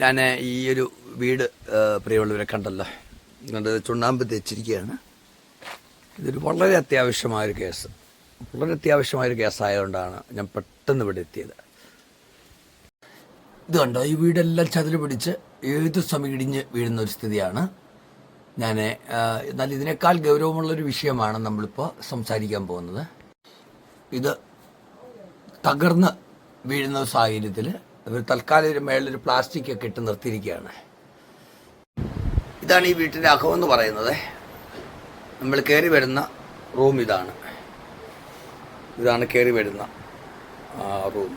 ഞാൻ ഈ ഒരു വീട് പ്രിയമുള്ളവരെ കണ്ടല്ലോ. കണ്ട് ചുണ്ണാമ്പ് തെച്ചിരിക്കുകയാണ് ഇതൊരു വളരെ അത്യാവശ്യമായൊരു കേസ്. വളരെ അത്യാവശ്യമായൊരു കേസായതുകൊണ്ടാണ് ഞാൻ പെട്ടെന്ന് ഇവിടെ എത്തിയത്. ഇത് കണ്ടോ ഈ വീടെല്ലാം ചതിൽ പിടിച്ച് ഏത് സമയം ഇടിഞ്ഞ് വീഴുന്ന ഒരു സ്ഥിതിയാണ്. ഞാൻ എന്നാൽ ഇതിനേക്കാൾ ഗൗരവമുള്ളൊരു വിഷയമാണ് നമ്മളിപ്പോൾ സംസാരിക്കാൻ പോകുന്നത്. ഇത് തകർന്ന് വീഴുന്ന സാഹചര്യത്തിൽ ഒരു തൽക്കാലം ഒരു മേളിലൊരു പ്ലാസ്റ്റിക് ഒക്കെ ഇട്ട് നിർത്തിയിരിക്കുകയാണ്. ഇതാണ് ഈ വീട്ടിന്റെ അകമെന്ന് പറയുന്നത്. നമ്മൾ കയറി വരുന്ന റൂം ഇതാണ്. ഇതാണ് കയറി വരുന്ന റൂം.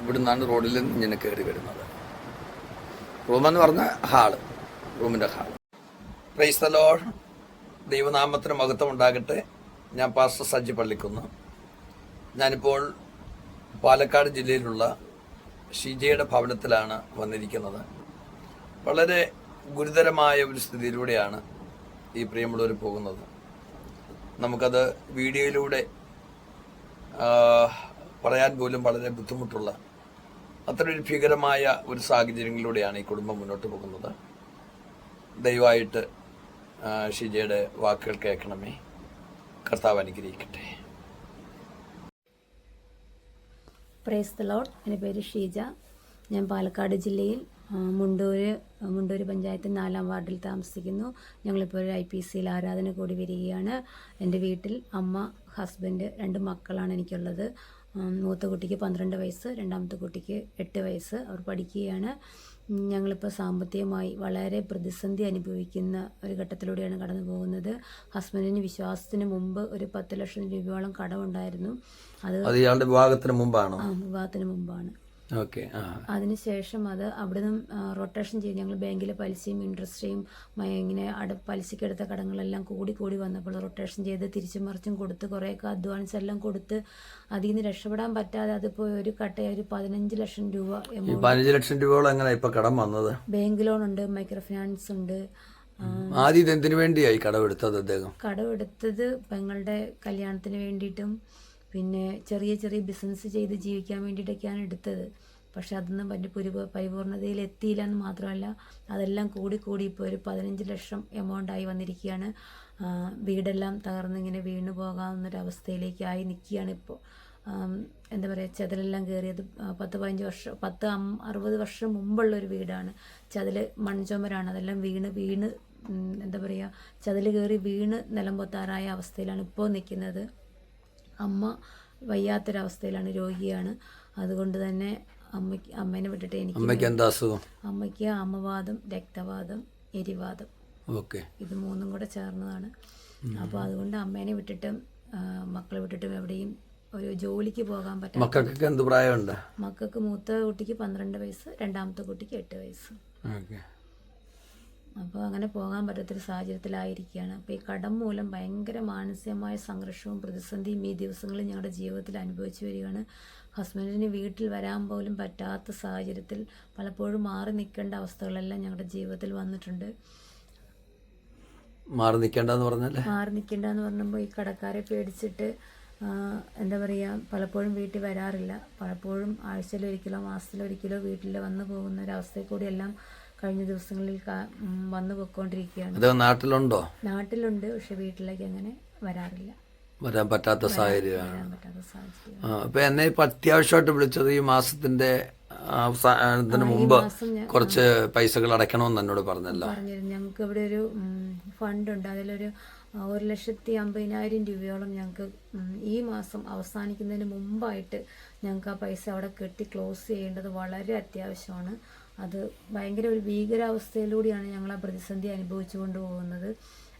ഇവിടുന്നാണ് റോഡിൽ നിന്ന് ഇങ്ങനെ കയറി വരുന്നത്. റൂമെന്ന് പറഞ്ഞ ഹാൾ റൂമിന്റെ ഹാൾ പ്രൈസ്തലോ ദൈവനാമത്തിന് മഹത്വം ഉണ്ടാകട്ടെ. ഞാൻ പാസ്റ്റർ സജ്ജി പള്ളിക്കുന്ന്. ഞാനിപ്പോൾ പാലക്കാട് ജില്ലയിലുള്ള ഷിജയുടെ ഭവനത്തിലാണ് വന്നിരിക്കുന്നത്. വളരെ ഗുരുതരമായ ഒരു സ്ഥിതിയിലൂടെയാണ് ഈ പ്രിയമുള്ളവർ പോകുന്നത്. നമുക്കത് വീഡിയോയിലൂടെ പറയാൻ പോലും വളരെ ബുദ്ധിമുട്ടുള്ള ഒരു ഭീകരമായ ഒരു സാഹചര്യങ്ങളിലൂടെയാണ് ഈ കുടുംബം മുന്നോട്ട് പോകുന്നത്. ദയവായിട്ട് ഷിജയുടെ വാക്കുകൾ കേൾക്കണമേ. കർത്താവ് അനുഗ്രഹിക്കട്ടെ. പ്രേസ് ദ ലോഡ് എന്റെ പേര് ഷീജ. ഞാൻ പാലക്കാട് ജില്ലയിൽ മുണ്ടൂർ മുണ്ടൂർ പഞ്ചായത്ത് നാലാം വാർഡിൽ താമസിക്കുന്നു. ഞങ്ങളിപ്പോൾ ഒരു ഐ പി സിയിൽ ആരാധന കൂടി വരികയാണ്. എന്റെ വീട്ടിൽ അമ്മ ഹസ്ബൻഡ് രണ്ട് മക്കളാണ് എനിക്കുള്ളത്. മൂത്ത കുട്ടിക്ക് പന്ത്രണ്ട് വയസ്സ് രണ്ടാമത്തെ കുട്ടിക്ക് എട്ട് വയസ്സ്. അവർ പഠിക്കുകയാണ്. ഞങ്ങളിപ്പോൾ സാമ്പത്തികമായി വളരെ പ്രതിസന്ധി അനുഭവിക്കുന്ന ഒരു ഘട്ടത്തിലൂടെയാണ് കടന്നു പോകുന്നത്. ഹസ്ബൻഡിന് വിശ്വാസത്തിന് മുമ്പ് ഒരു പത്ത് ലക്ഷം രൂപയോളം കടമുണ്ടായിരുന്നു. അത് ഇയാളുടെ വിവാഹത്തിന് മുമ്പാണ്? വിവാഹത്തിന് മുമ്പാണ്. അതിനുശേഷം അത് അവിടെ നിന്നും റൊട്ടേഷൻ ചെയ്ത്. ഞങ്ങൾ ബാങ്കിലെ പലിശയും ഇൻട്രസ്റ്റും ഇങ്ങനെ അട പലിശക്കെടുത്ത കടങ്ങളെല്ലാം കൂടി കൂടി വന്നപ്പോൾ റൊട്ടേഷൻ ചെയ്ത് തിരിച്ചും മറിച്ചും കൊടുത്ത് കുറേയൊക്കെ അഡ്വാൻസ് എല്ലാം കൊടുത്ത് അതിൽ നിന്ന് രക്ഷപ്പെടാൻ പറ്റാതെ അതിപ്പോ ഒരു കട്ട ഒരു പതിനഞ്ച് ലക്ഷം രൂപ പതിനഞ്ച് ലക്ഷം രൂപയോളം എങ്ങനെ ഇപ്പൊ കടം വന്നത്? ബാങ്ക് ലോൺ ഉണ്ട് മൈക്രോ ഫിനാൻസ് ഉണ്ട് ആദ്യം എന്തിനു വേണ്ടിയായി കടമെടുത്തത് അദ്ദേഹം? കടമെടുത്തത് പെങ്ങളുടെ കല്യാണത്തിന് വേണ്ടിയിട്ടും പിന്നെ ചെറിയ ചെറിയ ബിസിനസ് ചെയ്ത് ജീവിക്കാൻ വേണ്ടിയിട്ടൊക്കെയാണ് എടുത്തത്. പക്ഷെ അതൊന്നും വലിയ പുരി പരിപൂർണതയിൽ എത്തിയില്ല എന്ന് മാത്രമല്ല അതെല്ലാം കൂടി കൂടി ഇപ്പോൾ ഒരു പതിനഞ്ച് ലക്ഷം എമൗണ്ട് ആയി വന്നിരിക്കുകയാണ്. വീടെല്ലാം വീടെല്ലാം തകർന്നിങ്ങനെ വീണു പോകാവുന്നൊരവസ്ഥയിലേക്കായി നിൽക്കുകയാണ് ഇപ്പോൾ എന്താ പറയുക ചതിലെല്ലാം കയറിയത് പത്ത് പതിനഞ്ച് വർഷം പത്ത് അറുപത് വർഷം മുമ്പുള്ള ഒരു വീടാണ്. ചതിൽ മൺചുമരാണ്. അതെല്ലാം വീണ് വീണ് എന്താ പറയുക ചതിൽ കയറി വീണ് നിലം പൊത്താറായ അവസ്ഥയിലാണ് ഇപ്പോൾ നിൽക്കുന്നത് അമ്മ വയ്യാത്തൊരവസ്ഥയിലാണ് രോഗിയാണ്. അതുകൊണ്ട് തന്നെ അമ്മയ്ക്ക് അമ്മേനെ വിട്ടിട്ട് എനിക്ക് അമ്മയ്ക്ക് എന്താ അസുഖം? അമ്മയ്ക്ക് അമ്മവാദം രക്തവാദം എരിവാദം. ഓക്കെ. ഇത് മൂന്നും കൂടെ ചേർന്നതാണ്. അപ്പോൾ അതുകൊണ്ട് അമ്മേനെ വിട്ടിട്ടും മക്കളെ വിട്ടിട്ടും എവിടെയും ഒരു ജോലിക്ക് പോകാൻ പറ്റും മക്കൾക്കൊക്കെ എന്ത് പ്രായമുണ്ട്? മക്കൾക്ക് മൂത്ത കുട്ടിക്ക് പന്ത്രണ്ട് വയസ്സ് രണ്ടാമത്തെ കുട്ടിക്ക് എട്ട് വയസ്സ്. ഓക്കെ. അപ്പോൾ അങ്ങനെ പോകാൻ പറ്റാത്തൊരു സാഹചര്യത്തിലായിരിക്കുകയാണ്. അപ്പോൾ ഈ കടം മൂലം ഭയങ്കര മാനസികമായ സംഘർഷവും പ്രതിസന്ധിയും ഈ ദിവസങ്ങളിൽ ഞങ്ങളുടെ ജീവിതത്തിൽ അനുഭവിച്ചു വരികയാണ്. ഹസ്ബൻഡിന് വീട്ടിൽ വരാൻ പോലും പറ്റാത്ത സാഹചര്യത്തിൽ പലപ്പോഴും മാറി നിൽക്കേണ്ട അവസ്ഥകളെല്ലാം ഞങ്ങളുടെ ജീവിതത്തിൽ വന്നിട്ടുണ്ട്. മാറി നിൽക്കേണ്ടെന്ന് പറഞ്ഞാൽ മാറി നിൽക്കേണ്ടെന്ന് പറഞ്ഞപ്പോൾ ഈ കടക്കാരെ പേടിച്ചിട്ട് എന്താ പറയുക പലപ്പോഴും വീട്ടിൽ വരാറില്ല. പലപ്പോഴും ആഴ്ചയിലൊരിക്കലോ മാസത്തിലൊരിക്കലോ വീട്ടിൽ വന്നു പോകുന്ന ഒരവസ്ഥയിൽ കൂടിയെല്ലാം കഴിഞ്ഞ ദിവസങ്ങളിൽ വന്നു പോയിക്കൊണ്ടിരിക്കുകയാണ് അദ്ദേഹം നാട്ടിലുണ്ടോ? നാട്ടിലുണ്ട് പക്ഷെ വീട്ടിലേക്ക് അങ്ങനെ വരാറില്ല. വരാൻ പറ്റാത്ത സാഹചര്യമാണ്. അപ്പൊ എന്നെ ഇപ്പൊ അത്യാവശ്യമായിട്ട് വിളിച്ചത് ഈ മാസത്തിന്റെ അവസാനത്തിന് മുമ്പ് കുറച്ച് പൈസകൾ അടയ്ക്കണമെന്ന് എന്നോട് പറഞ്ഞല്ലോ. ഞങ്ങൾക്ക് ഇവിടെ ഒരു ഫണ്ട് ഉണ്ട് അതിലൊരു ഒരു ലക്ഷത്തി അമ്പതിനായിരം രൂപയോളം ഞങ്ങൾക്ക് ഈ മാസം അവസാനിക്കുന്നതിന് മുമ്പായിട്ട് ഞങ്ങൾക്ക് ആ പൈസ അവിടെ കെട്ടി ക്ലോസ് ചെയ്യേണ്ടത് വളരെ അത്യാവശ്യമാണ്. അത് ഭയങ്കര ഒരു ഭീകരാവസ്ഥയിലൂടെയാണ് ഞങ്ങൾ ആ പ്രതിസന്ധി അനുഭവിച്ചു കൊണ്ടുപോകുന്നത്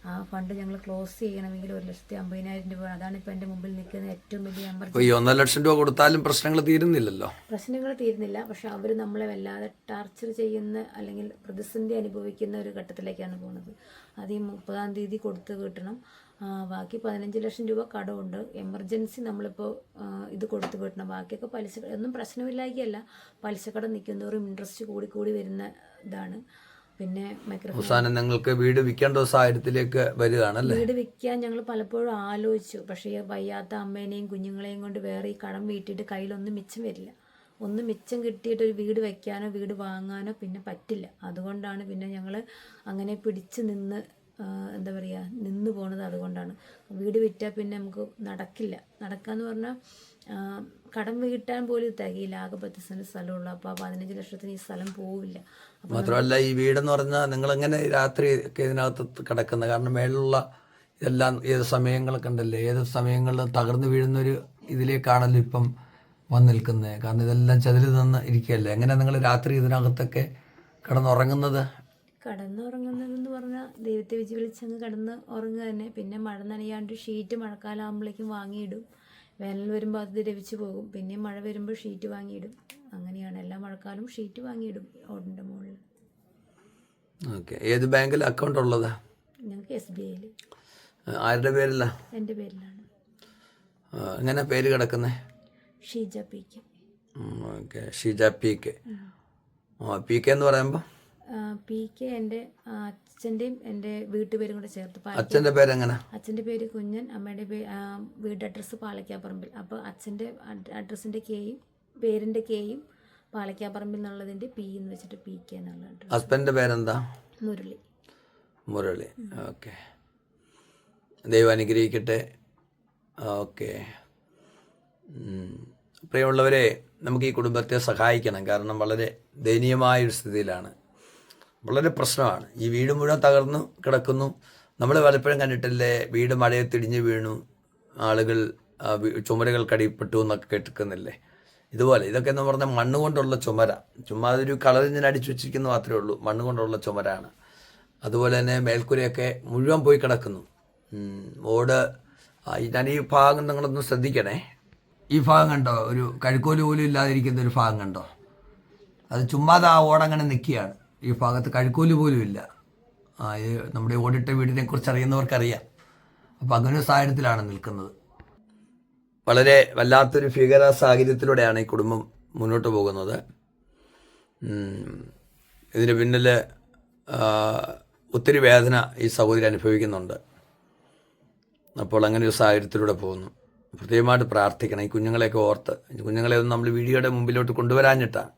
ആ ഫണ്ട് ഞങ്ങൾ ക്ലോസ് ചെയ്യണമെങ്കിൽ ഒരു ലക്ഷത്തി അമ്പതിനായിരം രൂപ അതാണ് ഇപ്പം എന്റെ മുമ്പിൽ നിൽക്കുന്ന ഏറ്റവും വലിയ എമർജൻസി ഒന്നര ലക്ഷം രൂപ കൊടുത്താലും പ്രശ്നങ്ങൾ തീരുന്നില്ലല്ലോ? പ്രശ്നങ്ങൾ തീരുന്നില്ല. പക്ഷെ അവർ നമ്മളെ വല്ലാതെ ടാർച്ചർ ചെയ്യുന്ന അല്ലെങ്കിൽ പ്രതിസന്ധി അനുഭവിക്കുന്ന ഒരു ഘട്ടത്തിലേക്കാണ് പോകുന്നത്. അത് ഈ മുപ്പതാം തീയതി കൊടുത്ത് കിട്ടണം. ബാക്കി പതിനഞ്ച് ലക്ഷം രൂപ കടമുണ്ട്. എമർജൻസി നമ്മളിപ്പോൾ ഇത് കൊടുത്തു വിടണം. ബാക്കിയൊക്കെ പലിശ ഒന്നും പ്രശ്നമില്ലായികയല്ല. പലിശ കടം നിൽക്കും തോറും ഇൻട്രസ്റ്റ് കൂടി കൂടി വരുന്ന ഇതാണ്. പിന്നെ അവസാനം നിങ്ങൾക്ക് വീട് വിൽക്കേണ്ട സാഹചര്യത്തിലേക്ക് വരികയാണല്ലേ? വീട് വിൽക്കാൻ ഞങ്ങൾ പലപ്പോഴും ആലോചിച്ചു. പക്ഷേ വയ്യാത്ത അമ്മേനെയും കുഞ്ഞുങ്ങളെയും കൊണ്ട് വേറെ ഈ കടം വീട്ടിയിട്ട് കയ്യിലൊന്നും മിച്ചം വരില്ല. ഒന്ന് മിച്ചം കിട്ടിയിട്ട് ഒരു വീട് വയ്ക്കാനോ വീട് വാങ്ങാനോ പിന്നെ പറ്റില്ല. അതുകൊണ്ടാണ് പിന്നെ ഞങ്ങൾ അങ്ങനെ പിടിച്ചു നിന്ന് എന്താ പറയുക നിന്ന് പോണത് അതുകൊണ്ടാണ്. വീട് വിറ്റാൽ പിന്നെ നമുക്ക് നടക്കില്ല. നടക്കാന്ന് പറഞ്ഞാൽ കടം വീട്ടാൻ പോലും തികയില്ല. ആകെ പത്ത് സെന്റ് സ്ഥലമുള്ളൂ. അപ്പോൾ പതിനഞ്ച് ലക്ഷത്തിന് ഈ സ്ഥലം പോവില്ല. മാത്രമല്ല ഈ വീടെന്ന് പറഞ്ഞാൽ നിങ്ങൾ എങ്ങനെ രാത്രി ഒക്കെ ഇതിനകത്ത് കിടക്കുന്ന? കാരണം മേളിലുള്ള ഇതെല്ലാം ഏത് സമയങ്ങളൊക്കെ ഉണ്ടല്ലേ? ഏത് സമയങ്ങളിൽ തകർന്നു വീഴുന്നൊരു ഇതിലേക്കാണല്ലോ ഇപ്പം വന്ന് നിൽക്കുന്നത് കാരണം ഇതെല്ലാം ചതിൽ നിന്ന് ഇരിക്കുകയല്ലേ എങ്ങനെ നിങ്ങൾ രാത്രി ഇതിനകത്തൊക്കെ കിടന്നുറങ്ങുന്നത്? കടന്നുറങ്ങുന്നതെന്ന് പറഞ്ഞാൽ ദൈവത്തെ വിജി വിളിച്ചങ്ങ് കിടന്ന് ഉറങ്ങുക തന്നെ. പിന്നെ മഴ നനയാണ്ട് ഷീറ്റ് മഴക്കാലാകുമ്പോഴേക്കും വാങ്ങിയിടും. വേനൽ വരുമ്പോൾ അത് ദ്രവിച്ച് പോകും. പിന്നെ മഴ വരുമ്പോൾ ഷീറ്റ് വാങ്ങിയിടും. അങ്ങനെയാണ് എല്ലാ മഴക്കാലവും ഷീറ്റ് വാങ്ങിയിടും ഓടിന്റെ മുകളിൽ. ഓക്കെ. ഏത് ബാങ്കിൽ അക്കൗണ്ട് ഉള്ളതാ? ഞങ്ങൾക്ക് എസ് ബി ഐയിൽ ആരുടെ പേരിലാണ് എന്റെ പേരിലാണ്. എങ്ങനെ പേര് കിടക്കുന്നത് Sheeja P K. Okay. Sheeja P K. P K എന്ന് പറയുമ്പോൾ പി കെ എന്റെ അച്ഛന്റെയും എന്റെ വീട്ടുപേരും കൂടെ ചേർത്ത് അച്ഛന്റെ പേര് എങ്ങനെ അച്ഛന്റെ പേര് കുഞ്ഞൻ അമ്മയുടെ വീട് അഡ്രസ്സ് പാലക്കാപ്പറമ്പിൽ അപ്പോൾ അച്ഛന്റെ അഡ്രസ്സിന്റെ കെയും പേരിന്റെ കെയും പാലക്കാപ്പറമ്പിൽ എന്നുള്ളതിന്റെ പി എന്ന് വെച്ചിട്ട് പി കെ എന്നുള്ള ഹസ്ബൻഡിന്റെ പേരെന്താ? മുരളി. മുരളി. ഓക്കെ. ദൈവം അനുഗ്രഹിക്കട്ടെ. ഓക്കെ. പ്രിയമുള്ളവരെ നമുക്ക് ഈ കുടുംബത്തെ സഹായിക്കണം. കാരണം വളരെ ദയനീയമായ ഒരു സ്ഥിതിയിലാണ്. വളരെ പ്രശ്നമാണ്. ഈ വീട് മുഴുവൻ തകർന്നു കിടക്കുന്നു. നമ്മൾ പലപ്പോഴും കണ്ടിട്ടില്ലേ വീട് മഴയെ തിടിഞ്ഞു വീണു ആളുകൾ ആ, ചുമരുകൾ കടിപ്പെട്ടു എന്നൊക്കെ കേട്ടിരിക്കുന്നില്ലേ? ഇതുപോലെ ഇതൊക്കെ എന്ന് പറഞ്ഞാൽ മണ്ണ് കൊണ്ടുള്ള ചുമര. ചുമ്മാ അതൊരു കളറിഞ്ഞിന് അടിച്ചു വെച്ചിരിക്കുന്ന മാത്രമേ ഉള്ളൂ. മണ്ണ് കൊണ്ടുള്ള ചുമരാണ്. അതുപോലെ തന്നെ മേൽക്കൂരയൊക്കെ മുഴുവൻ പോയി കിടക്കുന്നു. ഓട് ഞാൻ ഈ ഭാഗം നിങ്ങളൊന്ന് ശ്രദ്ധിക്കണേ. ഈ ഭാഗം കണ്ടോ? ഒരു കഴുക്കോൽ പോലും ഇല്ലാതിരിക്കുന്ന ഒരു ഭാഗം കണ്ടോ? അത് ചുമ്മാതെ ആ ഓടങ്ങനെ നിൽക്കുകയാണ്. ഈ ഭാഗത്ത് കഴുക്കോൽ പോലും ഇല്ല. നമ്മുടെ ഓടിട്ട വീടിനെ കുറിച്ച് അറിയുന്നവർക്കറിയാം. അപ്പം അങ്ങനെ സാഹചര്യത്തിലാണ് നിൽക്കുന്നത്. വളരെ വല്ലാത്തൊരു ഭീകര സാഹചര്യത്തിലൂടെയാണ് ഈ കുടുംബം മുന്നോട്ട് പോകുന്നത്. ഇതിന് പിന്നിൽ ഒത്തിരി വേദന ഈ സഹോദരി അനുഭവിക്കുന്നുണ്ട്. അപ്പോൾ അങ്ങനെ ഒരു സാഹചര്യത്തിലൂടെ പോകുന്നു. പ്രത്യേകമായിട്ട് പ്രാർത്ഥിക്കണം. ഈ കുഞ്ഞുങ്ങളെയൊക്കെ ഓർത്ത് കുഞ്ഞുങ്ങളെ ഒന്നും നമ്മൾ വീഡിയോയുടെ മുമ്പിലോട്ട് കൊണ്ടുവരാഞ്ഞിട്ടാണ്.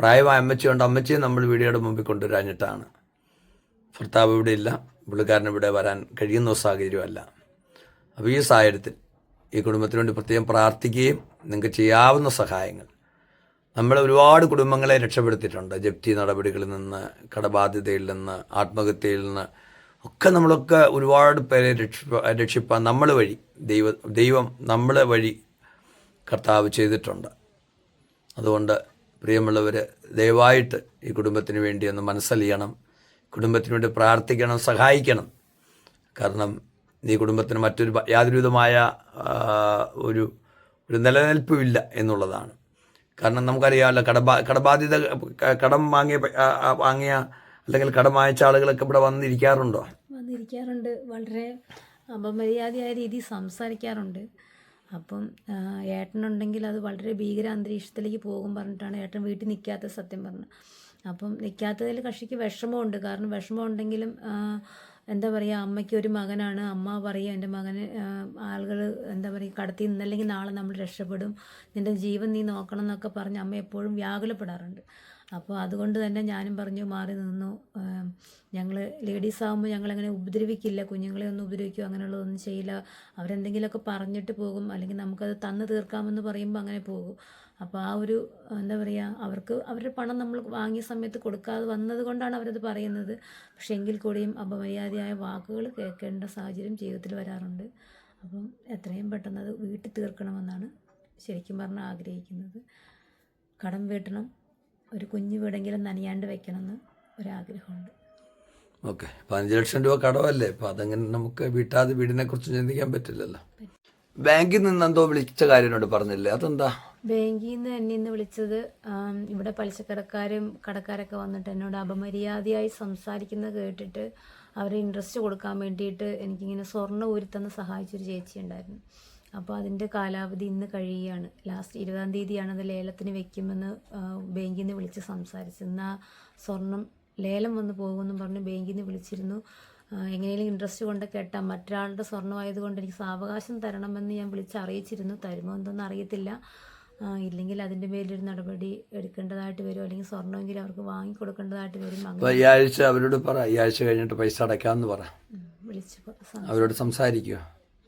പ്രായമായ അമ്മച്ചിയുണ്ട് അമ്മച്ചിയെ നമ്മൾ വീഡിയോയുടെ മുമ്പിൽ കൊണ്ടുവരാഞ്ഞിട്ടാണ്. ഭർത്താവ് ഇവിടെ ഇല്ല. പുള്ളിക്കാരൻ ഇവിടെ വരാൻ കഴിയുന്ന സാഹചര്യമല്ല. അപ്പോൾ ഈ സാഹചര്യത്തിൽ ഈ കുടുംബത്തിന് വേണ്ടി പ്രത്യേകം പ്രാർത്ഥിക്കുകയും നിങ്ങൾക്ക് ചെയ്യാവുന്ന സഹായങ്ങൾ. നമ്മൾ ഒരുപാട് കുടുംബങ്ങളെ രക്ഷപ്പെടുത്തിയിട്ടുണ്ട്. ജപ്തി നടപടികളിൽ നിന്ന് കടബാധ്യതയിൽ നിന്ന് ആത്മഹത്യയിൽ നിന്ന് ഒക്കെ നമ്മളൊക്കെ ഒരുപാട് പേരെ രക്ഷിപ്പ രക്ഷിപ്പാൻ നമ്മൾ വഴി ദൈവ ദൈവം നമ്മളെ വഴി കർത്താവ് ചെയ്തിട്ടുണ്ട്. അതുകൊണ്ട് പ്രിയമുള്ളവർ ദയവായിട്ട് ഈ കുടുംബത്തിന് വേണ്ടി ഒന്ന് മനസ്സലിയണം കുടുംബത്തിന് വേണ്ടി പ്രാർത്ഥിക്കണം സഹായിക്കണം. കാരണം ഈ കുടുംബത്തിന് മറ്റൊരു യാതൊരുവിധമായ ഒരു ഒരു നിലനിൽപ്പുമില്ല എന്നുള്ളതാണ്. കാരണം നമുക്കറിയാമല്ലോ കടബാ കടബാധ്യത കടം വാങ്ങിയ വാങ്ങിയ അല്ലെങ്കിൽ കടം വാങ്ങിച്ച ആളുകളൊക്കെ ഇവിടെ വന്നിരിക്കാറുണ്ടോ? വന്നിരിക്കാറുണ്ട്. വളരെ അപമര്യാദയായ രീതിയിൽ സംസാരിക്കാറുണ്ട്. അപ്പം ഏട്ടനുണ്ടെങ്കിൽ അത് വളരെ ഭീകര അന്തരീക്ഷത്തിലേക്ക് പോകും പറഞ്ഞിട്ടാണ് ഏട്ടൻ വീട്ടിൽ നിൽക്കാത്ത സത്യം പറഞ്ഞു. അപ്പം നിൽക്കാത്തതിൽ കക്ഷിക്ക് വിഷമമുണ്ട്. കാരണം വിഷമം ഉണ്ടെങ്കിലും എന്താ പറയുക അമ്മയ്ക്ക് ഒരു മകനാണ്. അമ്മ പറയുക എന്റെ മകന് ആളുകൾ എന്താ പറയുക കടത്തി നിന്നല്ലെങ്കിൽ നാളെ നമ്മൾ രക്ഷപ്പെടും. നിന്റെ ജീവൻ നീ നോക്കണം എന്നൊക്കെ പറഞ്ഞ് അമ്മ എപ്പോഴും വ്യാകുലപ്പെടാറുണ്ട്. അപ്പോൾ അതുകൊണ്ട് തന്നെ ഞാനും പറഞ്ഞു മാറി നിന്നു. ഞങ്ങൾ ലേഡീസ് ആകുമ്പോൾ ഞങ്ങളങ്ങനെ ഉപദ്രവിക്കില്ല. കുഞ്ഞുങ്ങളെ ഒന്നും ഉപദ്രവിക്കുകയോ അങ്ങനെയുള്ളതൊന്നും ചെയ്യില്ല. അവരെന്തെങ്കിലുമൊക്കെ പറഞ്ഞിട്ട് പോകും. അല്ലെങ്കിൽ നമുക്കത് തന്നു തീർക്കാമെന്ന് പറയുമ്പോൾ അങ്ങനെ പോകും. അപ്പോൾ ആ ഒരു എന്താ പറയുക അവർക്ക് അവരുടെ പണം നമ്മൾ വാങ്ങിയ സമയത്ത് കൊടുക്കാതെ വന്നത് കൊണ്ടാണ് അവരത് പറയുന്നത്. പക്ഷേ എങ്കിൽ കൂടിയും അപമര്യാദയായ വാക്കുകൾ കേൾക്കേണ്ട സാഹചര്യം ജീവിതത്തിൽ വരാറുണ്ട്. അപ്പം എത്രയും പെട്ടെന്ന് അത് വീട്ടിൽ തീർക്കണമെന്നാണ് ശരിക്കും പറഞ്ഞാൽ ആഗ്രഹിക്കുന്നത്. കടം വീട്ടണം. ഒരു കുഞ്ഞു വീടെങ്കിലും നനയാണ്ട് വെക്കണമെന്ന് ഒരാഗ്രഹമുണ്ട്. ഓക്കെ. പതിനഞ്ച് ലക്ഷം രൂപ കടവല്ലേ അപ്പം അതങ്ങനെ നമുക്ക് വീട്ടാതെ വീടിനെ കുറിച്ച് ചിന്തിക്കാൻ പറ്റില്ലല്ലോ. ബാങ്കിൽ നിന്ന് എന്തോ വിളിച്ച കാര്യമുണ്ട് പറഞ്ഞില്ലേ? അതെന്താ? ബാങ്കിൽ നിന്ന് എന്നെ ഇന്ന് വിളിച്ചത് ഇവിടെ പലിശക്കടക്കാരും കടക്കാരൊക്കെ വന്നിട്ട് എന്നോട് അപമര്യാദയായി സംസാരിക്കുന്നത് കേട്ടിട്ട് അവരെ ഇൻട്രസ്റ്റ് കൊടുക്കാൻ വേണ്ടിയിട്ട് എനിക്കിങ്ങനെ സ്വർണ ഊരിത്തന്ന് സഹായിച്ചൊരു ചേച്ചി ഉണ്ടായിരുന്നു. അപ്പോൾ അതിന്റെ കാലാവധി ഇന്ന് കഴിയുകയാണ്. ലാസ്റ്റ് ഇരുപതാം തീയതിയാണ് അത് ലേലത്തിന് വെക്കുമെന്ന് ബാങ്കിൽ നിന്ന് വിളിച്ച് സംസാരിച്ചു. എന്നാൽ സ്വർണം ലേലം വന്ന് പോകുമെന്നും പറഞ്ഞ് ബാങ്കിൽ നിന്ന് വിളിച്ചിരുന്നു. എങ്ങനെയെങ്കിലും എങ്ങനെയും ഇൻട്രസ്റ്റ് കൊണ്ട് കെട്ടാം. മറ്റൊരാളുടെ സ്വർണമായതുകൊണ്ട് എനിക്ക് സാവകാശം തരണമെന്ന് ഞാൻ വിളിച്ച് അറിയിച്ചിരുന്നു തരുമോ എന്തൊന്നും അറിയത്തില്ല. ഇല്ലെങ്കിൽ അതിന്റെ മേലൊരു നടപടി എടുക്കേണ്ടതായിട്ട് വരും. അല്ലെങ്കിൽ സ്വർണമെങ്കിൽ അവർക്ക് വാങ്ങി കൊടുക്കേണ്ടതായിട്ട് വരും ഈ ആഴ്ച അവരോട് പറ. ഈ ആഴ്ച കഴിഞ്ഞിട്ട് പൈസ അടയ്ക്കാമെന്ന് പറ. വിളിച്ച് അവരോട് സംസാരിക്കുക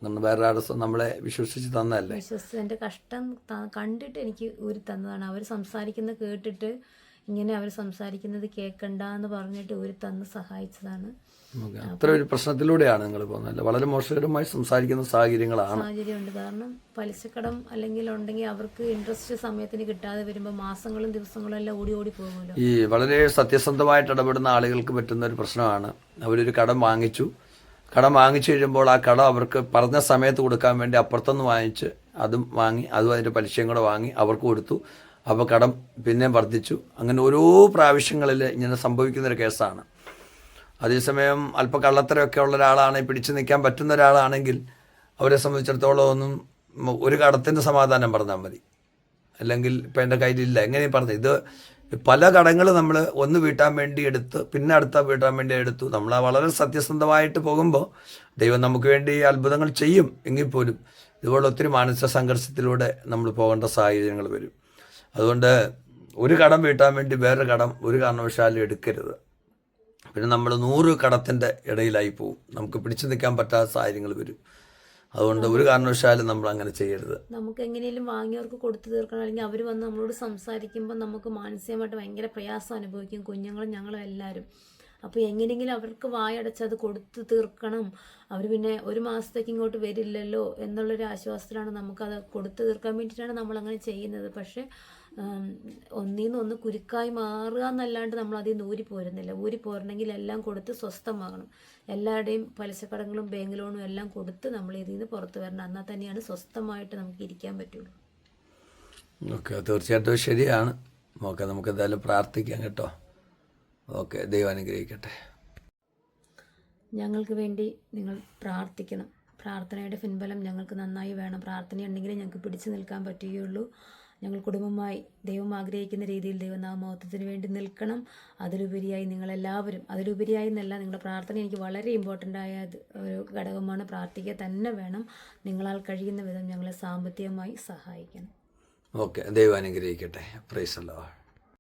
വേറെ ആടെ നമ്മളെ വിശ്വസിച്ച് തന്നല്ലേ വിശ്വസിച്ച് എന്റെ കഷ്ടം കണ്ടിട്ട് എനിക്ക് ഊരി തന്നതാണ്. അവർ സംസാരിക്കുന്ന കേട്ടിട്ട് ഇങ്ങനെ അവർ സംസാരിക്കുന്നത് കേൾക്കണ്ട എന്ന് പറഞ്ഞിട്ട് ഊരി തന്ന് സഹായിച്ചതാണ്. അത്ര ഒരു പ്രശ്നത്തിലൂടെയാണ് നിങ്ങൾ പോകുന്നത് വളരെ മോശകരമായി സംസാരിക്കുന്ന സാഹചര്യങ്ങളാണ്. സാഹചര്യമുണ്ട്. കാരണം പലിശക്കടം അല്ലെങ്കിൽ ഉണ്ടെങ്കിൽ അവർക്ക് ഇൻട്രസ്റ്റ് സമയത്തിന് കിട്ടാതെ വരുമ്പോൾ മാസങ്ങളും ദിവസങ്ങളും എല്ലാം ഓടി ഓടി പോകുമല്ലോ. ഈ വളരെ സത്യസന്ധമായിട്ട് ഇടപെടുന്ന ആളുകൾക്ക് പറ്റുന്ന ഒരു പ്രശ്നമാണ്. അവരൊരു കടം വാങ്ങിച്ചു. കടം വാങ്ങിച്ചു കഴിയുമ്പോൾ ആ കടം അവർക്ക് പറഞ്ഞ സമയത്ത് കൊടുക്കാൻ വേണ്ടി അപ്പുറത്തുനിന്ന് വാങ്ങിച്ച് അതും വാങ്ങി അതും അതിന്റെ പലിശയും കൂടെ വാങ്ങി അവർക്ക് കൊടുത്തു. അപ്പോൾ കടം പിന്നെ വർദ്ധിച്ചു. അങ്ങനെ ഓരോ പ്രാവശ്യങ്ങളിൽ ഇങ്ങനെ സംഭവിക്കുന്നൊരു കേസാണ്. അതേസമയം അല്പ കള്ളത്തരമൊക്കെ ഉള്ള ഒരാളാണെങ്കിൽ പിടിച്ചു നിൽക്കാൻ പറ്റുന്ന ഒരാളാണെങ്കിൽ അവരെ സംബന്ധിച്ചിടത്തോളം ഒന്നും ഒരു കടത്തിന്റെ സമാധാനം പറഞ്ഞാൽ മതി. അല്ലെങ്കിൽ ഇപ്പം എന്റെ കയ്യിലില്ല. എങ്ങനെയും പറഞ്ഞു ഇത് പല കടങ്ങൾ നമ്മൾ ഒന്ന് വീട്ടാൻ വേണ്ടി എടുത്ത് പിന്നെ അടുത്ത വീട്ടാൻ വേണ്ടി എടുത്തു. നമ്മൾ വളരെ സത്യസന്ധമായിട്ട് പോകുമ്പോൾ ദൈവം നമുക്ക് വേണ്ടി അത്ഭുതങ്ങൾ ചെയ്യും എങ്കിൽ പോലും. ഇതുപോലെ ഒത്തിരി മാനസിക സംഘർഷത്തിലൂടെ നമ്മൾ പോകേണ്ട സാഹചര്യങ്ങൾ വരും. അതുകൊണ്ട് ഒരു കടം വീട്ടാൻ വേണ്ടി വേറൊരു കടം ഒരു കാരണവശാലും എടുക്കരുത്. പിന്നെ നമ്മൾ നൂറ് കടത്തിന്റെ ഇടയിലായി പോവും. നമുക്ക് പിടിച്ചു നിൽക്കാൻ പറ്റാത്ത സാഹചര്യങ്ങൾ വരും. അതുകൊണ്ട് ഒരു കാരണവശാലും നമ്മൾ അങ്ങനെ ചെയ്യരുത്. നമുക്ക് എങ്ങനെയും വാങ്ങിയവർക്ക് കൊടുത്തു തീർക്കണം അല്ലെങ്കിൽ അവർ വന്ന് നമ്മളോട് സംസാരിക്കുമ്പോൾ നമുക്ക് മാനസികമായിട്ട് ഭയങ്കര പ്രയാസം അനുഭവിക്കും കുഞ്ഞുങ്ങളും ഞങ്ങളും എല്ലാവരും. അപ്പോൾ എങ്ങനെയെങ്കിലും അവർക്ക് വായടച്ച് അത് കൊടുത്തു തീർക്കണം. അവർ പിന്നെ ഒരു മാസത്തേക്ക് ഇങ്ങോട്ട് വരില്ലല്ലോ എന്നുള്ളൊരു ആശ്വാസത്തിലാണ് നമുക്കത് കൊടുത്തു തീർക്കാൻ വേണ്ടിയിട്ടാണ് നമ്മൾ അങ്ങനെ ചെയ്യുന്നത്. പക്ഷേ ഉം, ഒന്നീന്ന് ഒന്ന് കുരുക്കായി മാറുക എന്നല്ലാണ്ട് നമ്മൾ അതിൽ നിന്ന് ഊരി പോരുന്നില്ല. ഊരി പോരണമെങ്കിൽ എല്ലാം കൊടുത്ത് സ്വസ്ഥമാകണം. എല്ലാവരുടെയും പലിശക്കടങ്ങളും ബാങ്ക് ലോണും എല്ലാം കൊടുത്ത് നമ്മൾ ഇതിൽ നിന്ന് പുറത്ത് വരണം. എന്നാൽ തന്നെയാണ് സ്വസ്ഥമായിട്ട് നമുക്ക് ഇരിക്കാൻ പറ്റുള്ളൂ. ഓക്കെ തീർച്ചയായിട്ടും ശരിയാണ്. ഓക്കെ നമുക്ക് എന്തായാലും പ്രാർത്ഥിക്കാം കേട്ടോ. ഓക്കെ ദൈവം അനുഗ്രഹിക്കട്ടെ. ഞങ്ങൾക്ക് വേണ്ടി നിങ്ങൾ പ്രാർത്ഥിക്കണം. പ്രാർത്ഥനയുടെ പിൻബലം ഞങ്ങൾക്ക് നന്നായി വേണം. പ്രാർത്ഥനയുണ്ടെങ്കിലേ ഞങ്ങൾക്ക് പിടിച്ചു നിൽക്കാൻ പറ്റുകയുള്ളൂ. ഞങ്ങൾ കുടുംബമായി ദൈവം ആഗ്രഹിക്കുന്ന രീതിയിൽ ദൈവനാമോത്തത്തിന് വേണ്ടി നിൽക്കണം. അതിലുപരിയായി നിങ്ങളെല്ലാവരും അതിലുപരിയായി എന്നല്ല നിങ്ങളുടെ പ്രാർത്ഥന എനിക്ക് വളരെ ഇമ്പോർട്ടന്റ് ആയ ഒരു ഘടകമാണ്. പ്രാർത്ഥിക്കുക തന്നെ വേണം. നിങ്ങളാൽ കഴിയുന്ന വിധം ഞങ്ങളെ സാമ്പത്തികമായി സഹായിക്കണം. ഓക്കെ ദൈവം അനുഗ്രഹിക്കട്ടെ. പ്രൈസ് അല്ലോ